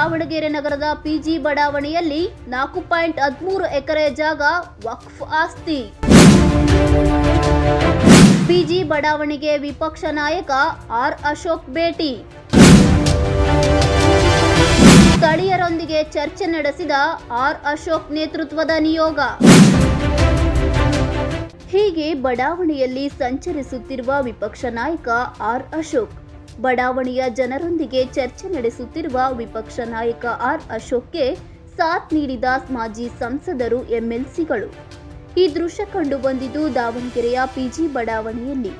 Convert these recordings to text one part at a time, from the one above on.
ದಾವಣಗೆರೆ ನಗರದ ಪಿಜಿ ಬಡಾವಣೆಯಲ್ಲಿ ನಾಲ್ಕು ಪಾಯಿಂಟ್ ಹದಿಮೂರು ಎಕರೆ ಜಾಗ ವಕ್ಫ್ ಆಸ್ತಿ. ಪಿಜಿ ಬಡಾವಣೆಗೆ ವಿಪಕ್ಷ ನಾಯಕ ಆರ್ ಅಶೋಕ್ ಭೇಟಿ. ಸ್ಥಳೀಯರೊಂದಿಗೆ ಚರ್ಚೆ ನಡೆಸಿದ ಆರ್ ಅಶೋಕ್ ನೇತೃತ್ವದ ನಿಯೋಗ. ಹೀಗೆ ಬಡಾವಣೆಯಲ್ಲಿ ಸಂಚರಿಸುತ್ತಿರುವ ವಿಪಕ್ಷ ನಾಯಕ ಆರ್ ಅಶೋಕ್. ಬಡಾವಣೆಯ ಜನರೊಂದಿಗೆ ಚರ್ಚೆ ನಡೆಸುತ್ತಿರುವ ವಿಪಕ್ಷ ನಾಯಕ ಆರ್ ಅಶೋಕ್ಗೆ ಸಾಥ್ ನೀಡಿದ ಮಾಜಿ ಸಂಸದರು ಎಂಎಲ್ಸಿಗಳು. ಈ ದೃಶ್ಯ ಕಂಡು ಬಂದಿದ್ದು ದಾವಣಗೆರೆಯ ಪಿಜಿ ಬಡಾವಣೆಯಲ್ಲಿ.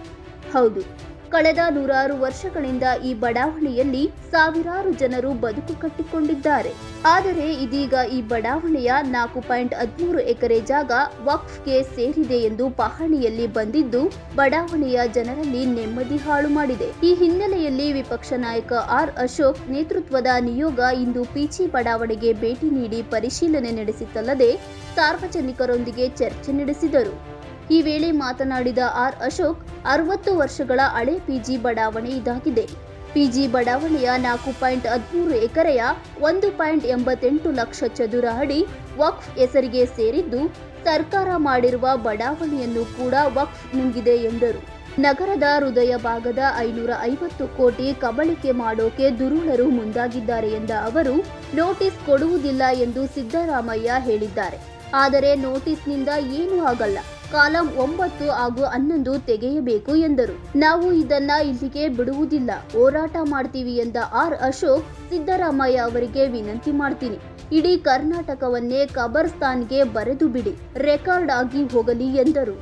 ಹೌದು ಕಳೆದ ನೂರಾರು ವರ್ಷಗಳಿಂದ ಈ ಬಡಾವಣೆಯಲ್ಲಿ ಸಾವಿರಾರು ಜನರು ಬದುಕು ಕಟ್ಟಿಕೊಂಡಿದ್ದಾರೆ. ಆದರೆ ಇದೀಗ ಈ ಬಡಾವಣೆಯ ನಾಲ್ಕು ಪಾಯಿಂಟ್ ಹದಿಮೂರು ಎಕರೆ ಜಾಗ ವಕ್ಫ್ಗೆ ಸೇರಿದೆ ಎಂದು ಪಹಣಿಯಲ್ಲಿ ಬಂದಿದ್ದು, ಬಡಾವಣೆಯ ಜನರಲ್ಲಿ ನೆಮ್ಮದಿ ಹಾಳು ಮಾಡಿದೆ. ಈ ಹಿನ್ನೆಲೆಯಲ್ಲಿ ವಿಪಕ್ಷ ನಾಯಕ ಆರ್ ಅಶೋಕ್ ನೇತೃತ್ವದ ನಿಯೋಗ ಇಂದು ಪಿಚಿ ಬಡಾವಣೆಗೆ ಭೇಟಿ ನೀಡಿ ಪರಿಶೀಲನೆ ನಡೆಸಿತ್ತಲ್ಲದೆ ಸಾರ್ವಜನಿಕರೊಂದಿಗೆ ಚರ್ಚೆ ನಡೆಸಿದರು. ಈ ವೇಳೆ ಮಾತನಾಡಿದ ಆರ್ ಅಶೋಕ್, ಅರವತ್ತು ವರ್ಷಗಳ ಹಳೆ ಪಿಜಿ ಬಡಾವಣೆ ಇದಾಗಿದೆ. ಪಿಜಿ ಬಡಾವಣೆಯ ನಾಲ್ಕು ಪಾಯಿಂಟ್ ಹದಿಮೂರು ಎಕರೆಯ ಒಂದು ಪಾಯಿಂಟ್ ಎಂಬತ್ತೆಂಟು ಲಕ್ಷ ಚದುರ ಅಡಿ ವಕ್ಫ್ ಹೆಸರಿಗೆ ಸೇರಿದ್ದು, ಸರ್ಕಾರ ಮಾಡಿರುವ ಬಡಾವಣೆಯನ್ನು ಕೂಡ ವಕ್ಫ್ ನುಂಗಿದೆ ಎಂದರು. ನಗರದ ಹೃದಯ ಭಾಗದ ಐನೂರ ಐವತ್ತು ಕೋಟಿ ಕಬಳಿಕೆ ಮಾಡೋಕೆ ದುರುಳರು ಮುಂದಾಗಿದ್ದಾರೆ ಎಂದ ಅವರು, ನೋಟಿಸ್ ಕೊಡುವುದಿಲ್ಲ ಎಂದು ಸಿದ್ದರಾಮಯ್ಯ ಹೇಳಿದ್ದಾರೆ. ಆದರೆ ನೋಟಿಸ್ನಿಂದ ಏನೂ ಆಗಲ್ಲ. ಕಾಲಂ ಒಂಬತ್ತು ಹಾಗೂ ಹನ್ನೊಂದು ತೆಗೆಯಬೇಕು ಎಂದರು. ನಾವು ಇದನ್ನ ಇಲ್ಲಿಗೆ ಬಿಡುವುದಿಲ್ಲ. ಹೋರಾಟ ಮಾಡ್ತೀವಿ ಎಂದ ಆರ್ ಅಶೋಕ್ ಸಿದ್ದರಾಮಯ್ಯ ಅವರಿಗೆ ವಿನಂತಿ ಮಾಡ್ತೀನಿ. ಇಡೀ ಕರ್ನಾಟಕವನ್ನೇ ಕಬರ್ಸ್ತಾನ್ಗೆ ಬರೆದು ಬಿಡಿ. ರೆಕಾರ್ಡ್ ಆಗಿ ಹೋಗಲಿ ಎಂದರು.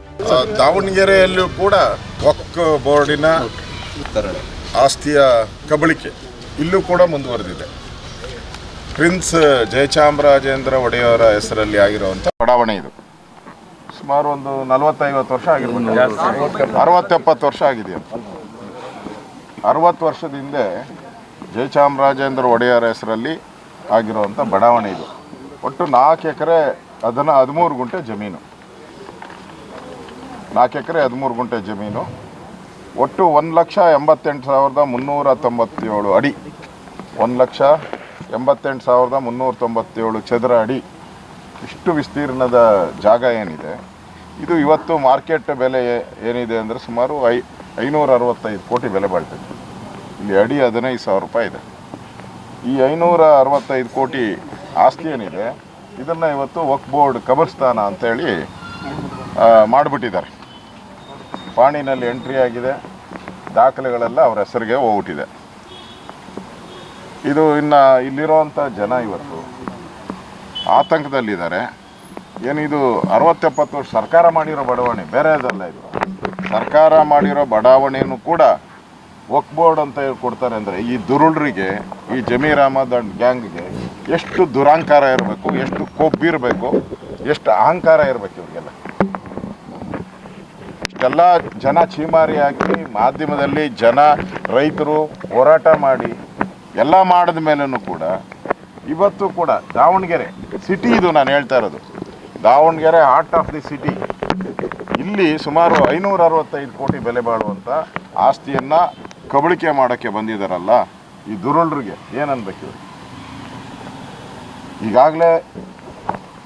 ದಾವಣಗೆರೆಯಲ್ಲೂ ಕೂಡ ಬೋರ್ಡಿನ ಆಸ್ತಿಯ ಕಬಳಿಕೆ ಇಲ್ಲೂ ಕೂಡ ಮುಂದುವರೆದಿದೆ. ಪ್ರಿನ್ಸ್ ಜಯಚಾಮರಾಜೇಂದ್ರ ಒಡೆಯವರ ಹೆಸರಲ್ಲಿ ಆಗಿರುವಂತಹ ಬಡಾವಣೆ ಇದು. ಸುಮಾರು ಒಂದು ನಲವತ್ತೈವತ್ತು ವರ್ಷ ಆಗಿರ್ಬೋದು. ಅರವತ್ತೆಪ್ಪತ್ತು ವರ್ಷ ಆಗಿದೆ. ಅರವತ್ತು ವರ್ಷದ ಹಿಂದೆ ಜಯಚಾಮರಾಜೇಂದ್ರ ಒಡೆಯರ ಹೆಸರಲ್ಲಿ ಆಗಿರುವಂಥ ಬಡಾವಣೆ ಇದು. ಒಟ್ಟು ನಾಲ್ಕು ಎಕರೆ ಅದನ್ನು ಹದಿಮೂರು ಗುಂಟೆ ಜಮೀನು. ನಾಲ್ಕು ಎಕರೆ ಹದಿಮೂರು ಗುಂಟೆ ಜಮೀನು. ಒಟ್ಟು ಒಂದು ಲಕ್ಷ ಎಂಬತ್ತೆಂಟು ಸಾವಿರದ ಮುನ್ನೂರ ತೊಂಬತ್ತೇಳು ಅಡಿ. ಒಂದು ಲಕ್ಷ ಎಂಬತ್ತೆಂಟು ಸಾವಿರದ ಮುನ್ನೂರ ತೊಂಬತ್ತೇಳು ಚದರ ಅಡಿ. ಇಷ್ಟು ವಿಸ್ತೀರ್ಣದ ಜಾಗ ಏನಿದೆ? ಇದು ಇವತ್ತು ಮಾರ್ಕೆಟ್ ಬೆಲೆ ಏನಿದೆ ಅಂದರೆ ಸುಮಾರು ಐ ಐನೂರ ಅರವತ್ತೈದು ಕೋಟಿ ಬೆಲೆ ಬಾಳ್ತಿದೆ. ಇಲ್ಲಿ ಅಡಿ ಹದಿನೈದು ಸಾವಿರ ರೂಪಾಯಿ ಇದೆ. ಈ ಐನೂರ ಅರವತ್ತೈದು ಕೋಟಿ ಆಸ್ತಿ ಏನಿದೆ, ಇದನ್ನು ಇವತ್ತು ವಕ್ ಬೋರ್ಡ್ ಕಬರ್ಸ್ತಾನ ಅಂತೇಳಿ ಮಾಡಿಬಿಟ್ಟಿದ್ದಾರೆ. ಪಾಣಿನಲ್ಲಿ ಎಂಟ್ರಿ ಆಗಿದೆ, ದಾಖಲೆಗಳೆಲ್ಲ ಅವರ ಹೆಸರಿಗೆ ಹೋಗ್ಬಿಟ್ಟಿದೆ. ಇದು ಇನ್ನು ಇಲ್ಲಿರೋವಂಥ ಜನ ಇವತ್ತು ಆತಂಕದಲ್ಲಿದ್ದಾರೆ. ಏನಿದು ಅರವತ್ತೆಪ್ಪತ್ತು ವರ್ಷ ಸರ್ಕಾರ ಮಾಡಿರೋ ಬಡಾವಣೆ ಬೇರೆದಲ್ಲ ಇದು. ಸರ್ಕಾರ ಮಾಡಿರೋ ಬಡಾವಣೆಯನ್ನು ಕೂಡ ವಕ್ ಬೋರ್ಡ್ ಅಂತ ಹೇಳಿ ಕೊಡ್ತಾರೆ ಅಂದರೆ ಈ ದುರುಳರಿಗೆ, ಈ ಜಮೀರ್ ಅಹಮದ್ ಅಂಡ್ ಗ್ಯಾಂಗ್ಗೆ ಎಷ್ಟು ದುರಾಂಕಾರ ಇರಬೇಕು, ಎಷ್ಟು ಕೊಬ್ಬಿರಬೇಕು ಎಷ್ಟು ಅಹಂಕಾರ ಇರಬೇಕು ಇವರಿಗೆಲ್ಲ. ಇಷ್ಟೆಲ್ಲ ಜನ ಚೀಮಾರಿಯಾಗಿ ಮಾಧ್ಯಮದಲ್ಲಿ ಜನ ರೈತರು ಹೋರಾಟ ಮಾಡಿ ಎಲ್ಲ ಮಾಡಿದ ಮೇಲೂ ಕೂಡ ಇವತ್ತು ಕೂಡ ದಾವಣಗೆರೆ ಸಿಟಿ ಇದು ನಾನು ಹೇಳ್ತಾ ಇರೋದು. Davanagere heart of the city ಇಲ್ಲಿ ಸುಮಾರು ಐನೂರ ಅರವತ್ತೈದು ಕೋಟಿ ಬೆಲೆ ಬಾಳುವಂಥ ಆಸ್ತಿಯನ್ನು ಕಬಳಿಕೆ ಮಾಡೋಕ್ಕೆ ಬಂದಿದ್ದಾರಲ್ಲ ಈ ದುರುಳರಿಗೆ ಏನನ್ಬೇಕು? ಈಗಾಗ್ಲೇ ಈಗಾಗಲೇ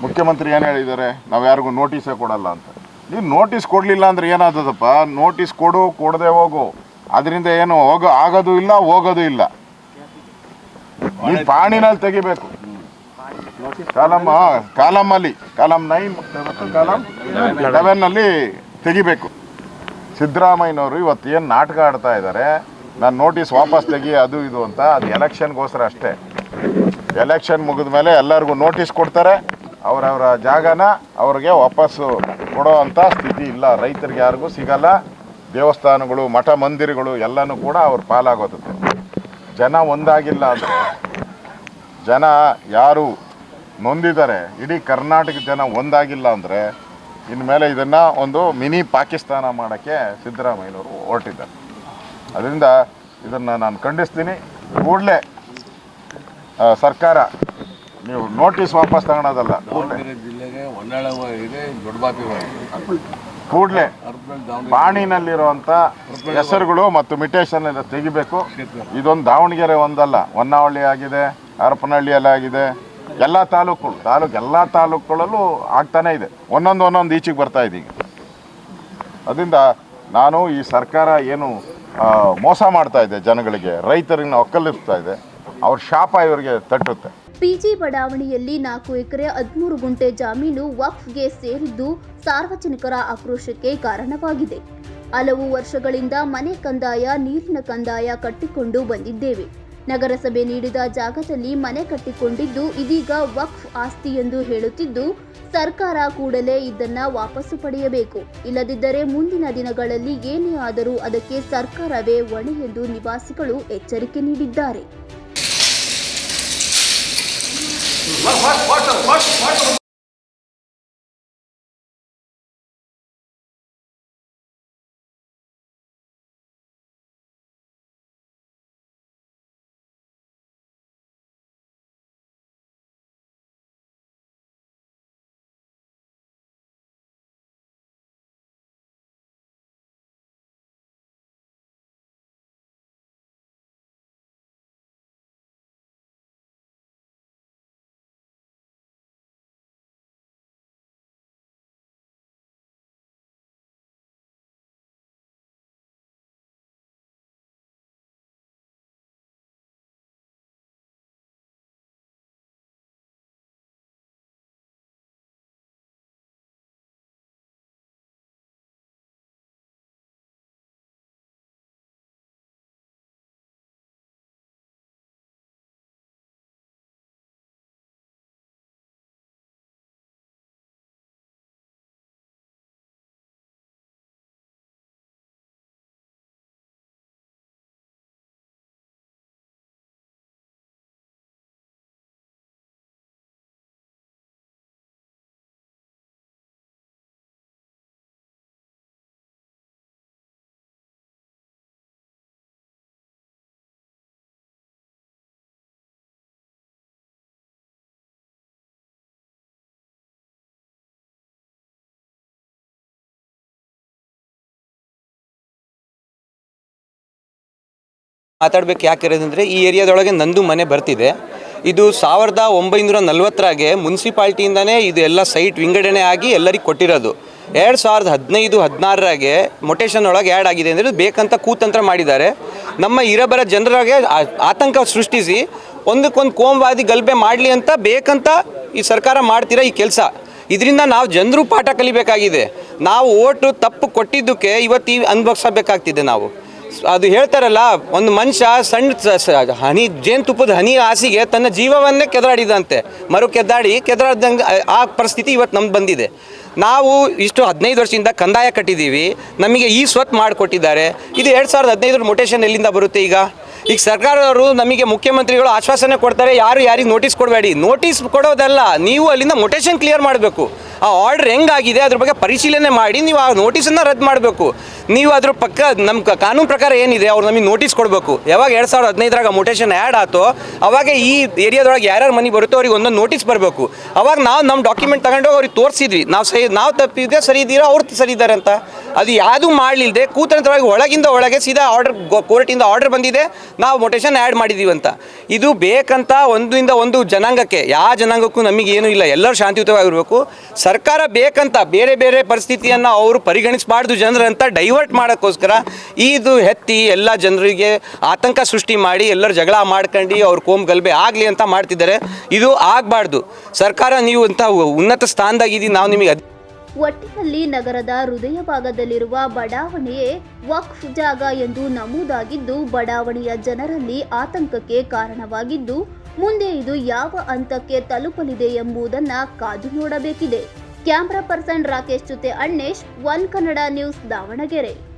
ಮುಖ್ಯಮಂತ್ರಿ ಏನು ಹೇಳಿದ್ದಾರೆ? ನಾವು ಯಾರಿಗೂ ನೋಟಿಸೇ ಕೊಡಲ್ಲ ಅಂತ. ನೀವು ನೋಟಿಸ್ ಕೊಡಲಿಲ್ಲ ಅಂದ್ರೆ ಏನಾದದಪ್ಪ? ನೋಟಿಸ್ ಕೊಡು, ಕೊಡದೆ ಹೋಗು. ಅದರಿಂದ ಏನು ಹೋಗೋ ಆಗೋದು ಇಲ್ಲ, ಹೋಗೋದು ಇಲ್ಲ. ನೀವು ಪಾಣಿನಲ್ಲಿ ತೆಗಿಬೇಕು. ಕಾಲಮ್ ಅಲ್ಲಿ ಕಾಲಮ್ ನೈನ್, ಮತ್ತು ಕಾಲಮ್ ಲೆವೆನ್ನಲ್ಲಿ ತೆಗಿಬೇಕು. ಸಿದ್ದರಾಮಯ್ಯನವರು ಇವತ್ತು ಏನು ನಾಟಕ ಆಡ್ತಾ ಇದ್ದಾರೆ, ನಾನು ನೋಟಿಸ್ ವಾಪಸ್ ತೆಗಿ, ಅದು ಇದು ಅಂತ, ಅದು ಎಲೆಕ್ಷನ್ಗೋಸ್ಕರ ಅಷ್ಟೇ. ಎಲೆಕ್ಷನ್ ಮುಗಿದ ಮೇಲೆ ಎಲ್ಲರಿಗೂ ನೋಟಿಸ್ ಕೊಡ್ತಾರೆ, ಅವರವರ ಜಾಗನ ಅವ್ರಿಗೆ ವಾಪಸ್ಸು ಕೊಡೋ ಅಂಥ ಸ್ಥಿತಿ ಇಲ್ಲ. ರೈತರಿಗೆ ಯಾರಿಗೂ ಸಿಗಲ್ಲ, ದೇವಸ್ಥಾನಗಳು, ಮಠ ಮಂದಿರಗಳು ಎಲ್ಲನೂ ಕೂಡ ಅವ್ರ ಪಾಲಾಗೋದು ಜನ ಒಂದಾಗಿಲ್ಲ ಅಂದರೆ ಜನ ಯಾರು ನೊಂದಿದ್ದಾರೆ. ಇಡೀ ಕರ್ನಾಟಕ ಜನ ಒಂದಾಗಿಲ್ಲ ಅಂದರೆ ಇನ್ಮೇಲೆ ಇದನ್ನು ಒಂದು ಮಿನಿ ಪಾಕಿಸ್ತಾನ ಮಾಡೋಕ್ಕೆ ಸಿದ್ದರಾಮಯ್ಯನವರು ಹೊರಟಿದ್ದಾರೆ. ಅದರಿಂದ ಇದನ್ನು ನಾನು ಖಂಡಿಸ್ತೀನಿ. ಕೂಡಲೇ ಸರ್ಕಾರ ನೀವು ನೋಟಿಸ್ ವಾಪಸ್ ತಗೊಳೋದಲ್ಲ. ಜಿಲ್ಲೆಗೆ ಕೂಡಲೇ ಪಾಣಿನಲ್ಲಿರುವಂಥ ಹೆಸರುಗಳು ಮತ್ತು ಮಿಟೇಷನ್ ಎಲ್ಲ ತೆಗಿಬೇಕು. ಇದೊಂದು ದಾವಣಗೆರೆ ಒಂದಲ್ಲ. ಹೊನ್ನಾವಳಿ ಆಗಿದೆ ಹರಪನಹಳ್ಳಿಯಲ್ಲಿ ಆಗಿದೆ ಎಲ್ಲ ತಾಲೂಕುಗಳು, ತಾಲೂಕು ಎಲ್ಲ ತಾಲೂಕುಗಳಲ್ಲೂ ಆಗ್ತಾನೇ ಇದೆ. ಒಂದೊಂದು ಒಂದೊಂದು ಈಚೆಗೆ ಬರ್ತಾ ಇದೆ ಈಗ. ಅದರಿಂದ ನಾನು ಈ ಸರ್ಕಾರ ಏನು ಮೋಸ ಮಾಡ್ತಾ ಇದೆ ಜನಗಳಿಗೆ ರೈತರನ್ನ ಒಕ್ಕಲಿಸ್ತಾ ಇದೆ, ಅವ್ರ ಶಾಪ ಇವರಿಗೆ ತಟ್ಟುತ್ತೆ. ಪಿಜಿ ಬಡಾವಣೆಯಲ್ಲಿ ನಾಲ್ಕು ಎಕರೆ ಹದಿಮೂರು ಗುಂಟೆ ಜಮೀನು ವಕ್ಫ್ಗೆ ಸೇರಿದ್ದು ಸಾರ್ವಜನಿಕರ ಆಕ್ರೋಶಕ್ಕೆ ಕಾರಣವಾಗಿದೆ. ಹಲವು ವರ್ಷಗಳಿಂದ ಮನೆ ಕಂದಾಯ, ನೀರಿನ ಕಂದಾಯ ಕಟ್ಟಿಕೊಂಡು ಬಂದಿದ್ದೇವೆ. ನಗರಸಭೆ ನೀಡಿದ ಜಾಗದಲ್ಲಿ ಮನೆ ಕಟ್ಟಿಕೊಂಡಿದ್ದು ಇದೀಗ ವಕ್ಫ್ ಆಸ್ತಿ ಎಂದು ಹೇಳುತ್ತಿದ್ದು, ಸರ್ಕಾರ ಕೂಡಲೇ ಇದನ್ನ ವಾಪಸ್ಸು ಪಡೆಯಬೇಕು. ಇಲ್ಲದಿದ್ದರೆ ಮುಂದಿನ ದಿನಗಳಲ್ಲಿ ಏನೇ ಆದರೂ ಅದಕ್ಕೆ ಸರ್ಕಾರವೇ ಹೊಣೆ ಎಂದು ನಿವಾಸಿಗಳು ಎಚ್ಚರಿಕೆ ನೀಡಿದ್ದಾರೆ. ಮಾತಾಡ್ಬೇಕು ಯಾಕೆ ಇರೋದಂದರೆ ಈ ಏರಿಯಾದೊಳಗೆ ನಂದು ಮನೆ ಬರ್ತಿದೆ. ಇದು ಸಾವಿರದ ಒಂಬೈನೂರ ನಲ್ವತ್ತರಾಗೆ ಮುನ್ಸಿಪಾಲ್ಟಿಯಿಂದನೇ ಇದು ಎಲ್ಲ ಸೈಟ್ ವಿಂಗಡಣೆ ಆಗಿ ಎಲ್ಲರಿಗೆ ಕೊಟ್ಟಿರೋದು. ಎರಡು ಸಾವಿರದ ಹದಿನೈದು, ಹದಿನಾರರಾಗೆ ಮೊಟೇಷನ್ ಒಳಗೆ ಆ್ಯಡ್ ಆಗಿದೆ ಅಂದರೆ ಬೇಕಂತ ಕೂತಂತ್ರ ಮಾಡಿದ್ದಾರೆ. ನಮ್ಮ ಇರಬರ ಜನರಾಗೆ ಆತಂಕ ಸೃಷ್ಟಿಸಿ ಒಂದಕ್ಕೊಂದು ಕೋಮವಾದಿ ಗಲಭೆ ಮಾಡಲಿ ಅಂತ ಬೇಕಂತ ಈ ಸರ್ಕಾರ ಮಾಡ್ತೀರಾ ಈ ಕೆಲಸ. ಇದರಿಂದ ನಾವು ಜನರು ಪಾಠ ಕಲಿಬೇಕಾಗಿದೆ. ನಾವು ಓಟು ತಪ್ಪು ಕೊಟ್ಟಿದ್ದಕ್ಕೆ ಇವತ್ತು ಅನುಭವಿಸಬೇಕಾಗ್ತಿದೆ ನಾವು. ಅದು ಹೇಳ್ತಾರಲ್ಲ, ಒಂದು ಮನುಷ್ಯ ಸಣ್ಣ ಹನಿ, ಜೇನುತುಪ್ಪದ ಹನಿ ಆಸೆಗೆ ತನ್ನ ಜೀವವನ್ನೇ ಕೆದರಾಡಿದಂತೆ. ಮರು ಕೆದ್ದಾಡಿ ಕೆದರಾಡ್ದಂಗೆ, ಆ ಪರಿಸ್ಥಿತಿ ಇವತ್ತು ನಮ್ಗೆ ಬಂದಿದೆ. ನಾವು ಇಷ್ಟು ಹದಿನೈದು ವರ್ಷದಿಂದ ಕಂದಾಯ ಕಟ್ಟಿದ್ದೀವಿ. ನಮಗೆ ಈ ಸ್ವತ್ತು ಮಾಡಿಕೊಟ್ಟಿದ್ದಾರೆ. ಇದು ಎರಡು ಸಾವಿರದ ಹದಿನೈದರ ಮೊಟೇಷನ್ ಎಲ್ಲಿಂದ ಬರುತ್ತೆ ಈಗ? ಈಗ ಸರ್ಕಾರದವರು ನಮಗೆ ಮುಖ್ಯಮಂತ್ರಿಗಳು ಆಶ್ವಾಸನೆ ಕೊಡ್ತಾರೆ, ಯಾರು ಯಾರಿಗೆ ನೋಟಿಸ್ ಕೊಡಬೇಡಿ. ನೋಟಿಸ್ ಕೊಡೋದಲ್ಲ, ನೀವು ಅಲ್ಲಿಂದ ಮೊಟೇಷನ್ ಕ್ಲಿಯರ್ ಮಾಡಬೇಕು. ಆ ಆರ್ಡರ್ ಹೆಂಗಾಗಿದೆ, ಅದ್ರ ಬಗ್ಗೆ ಪರಿಶೀಲನೆ ಮಾಡಿ, ನೀವು ಆ ನೋಟಿಸನ್ನು ರದ್ದು ಮಾಡಬೇಕು. ನೀವು ಅದ್ರ ಪಕ್ಕ ನಮ್ಮ ಕಾನೂನು ಪ್ರಕಾರ ಏನಿದೆ, ಅವ್ರು ನಮಗೆ ನೋಟಿಸ್ ಕೊಡಬೇಕು. ಯಾವಾಗ ಎರಡು ಸಾವಿರದ ಹದಿನೈದರಾಗ ಮೊಟೇಷನ್ ಆ್ಯಡ್ ಆತೋ, ಅವಾಗ ಈ ಏರಿಯಾದೊಳಗೆ ಯಾರ್ಯಾರು ಮನೆ ಬರುತ್ತೋ ಅವ್ರಿಗೆ ಒಂದೊಂದು ನೋಟಿಸ್ ಬರಬೇಕು. ಅವಾಗ ನಾವು ನಮ್ಮ ಡಾಕ್ಯುಮೆಂಟ್ ತಗೊಂಡು ಅವ್ರಿಗೆ ತೋರಿಸಿದ್ವಿ. ನಾವು ಸರಿ ನಾವು ತಪ್ಪಿದ್ದೆ ಸರಿ ಇದ್ದೀರಾ, ಅವ್ರು ಸರಿ ಇದ್ದಾರೆ ಅಂತ. ಅದು ಯಾವುದೂ ಮಾಡಲಿಲ್ಲದೆ ಕೂತಂತ್ರವಾಗಿ ಒಳಗಿಂದ ಒಳಗೆ ಸೀದಾ ಆರ್ಡರ್ ಕೋರ್ಟಿಂದ ಆರ್ಡರ್ ಬಂದಿದೆ. ನಾವು ಮೊಟೇಶನ್ ಆ್ಯಡ್ ಮಾಡಿದ್ದೀವಿ ಅಂತ ಇದು ಬೇಕಂತ ಒಂದಿಂದ ಒಂದು ಜನಾಂಗಕ್ಕೆ ಯಾವ ಜನಾಂಗಕ್ಕೂ ನಮಗೇನು ಇಲ್ಲ, ಎಲ್ಲರೂ ಶಾಂತಿಯುತವಾಗಿರಬೇಕು. ಸರ್ಕಾರ ಬೇಕಂತ, ಬೇರೆ ಬೇರೆ ಪರಿಸ್ಥಿತಿಯನ್ನು ಅವರು ಪರಿಗಣಿಸಬಾರ್ದು ಜನರಂತ ಡೈವರ್ಟ್ ಮಾಡೋಕ್ಕೋಸ್ಕರ ಇದು ಎತ್ತಿ ಎಲ್ಲ ಜನರಿಗೆ ಆತಂಕ ಸೃಷ್ಟಿ ಮಾಡಿ, ಎಲ್ಲರೂ ಜಗಳ ಮಾಡ್ಕೊಂಡು ಅವ್ರ ಕೋಮ್ ಗಲ್ಬೆ ಆಗಲಿ ಅಂತ ಮಾಡ್ತಿದ್ದಾರೆ. ಇದು ಆಗಬಾರ್ದು. ಸರ್ಕಾರ ನೀವು ಅಂತ ಉನ್ನತ ಸ್ಥಾನದಾಗಿದ್ದೀವಿ ನಾವು ನಿಮಗೆ ಒಟ್ಟಿನಲ್ಲಿ ನಗರದ ಹೃದಯ ಭಾಗದಲ್ಲಿರುವ ಬಡಾವಣೆಯೇ ವಕ್ಫ್ ಜಾಗ ಎಂದು ನಮೂದಾಗಿದ್ದು, ಬಡಾವಣೆಯ ಜನರಲ್ಲಿ ಆತಂಕಕ್ಕೆ ಕಾರಣವಾಗಿದ್ದು, ಮುಂದೆ ಇದು ಯಾವ ಹಂತಕ್ಕೆ ತಲುಪಲಿದೆ ಎಂಬುದನ್ನ ಕಾದು ನೋಡಬೇಕಿದೆ. ಕ್ಯಾಮ್ರಾ ಪರ್ಸನ್ ರಾಕೇಶ್ ಜೊತೆ ಅಣ್ಣೇಶ್, ಒನ್ ಕನ್ನಡ ನ್ಯೂಸ್ ದಾವಣಗೆರೆ.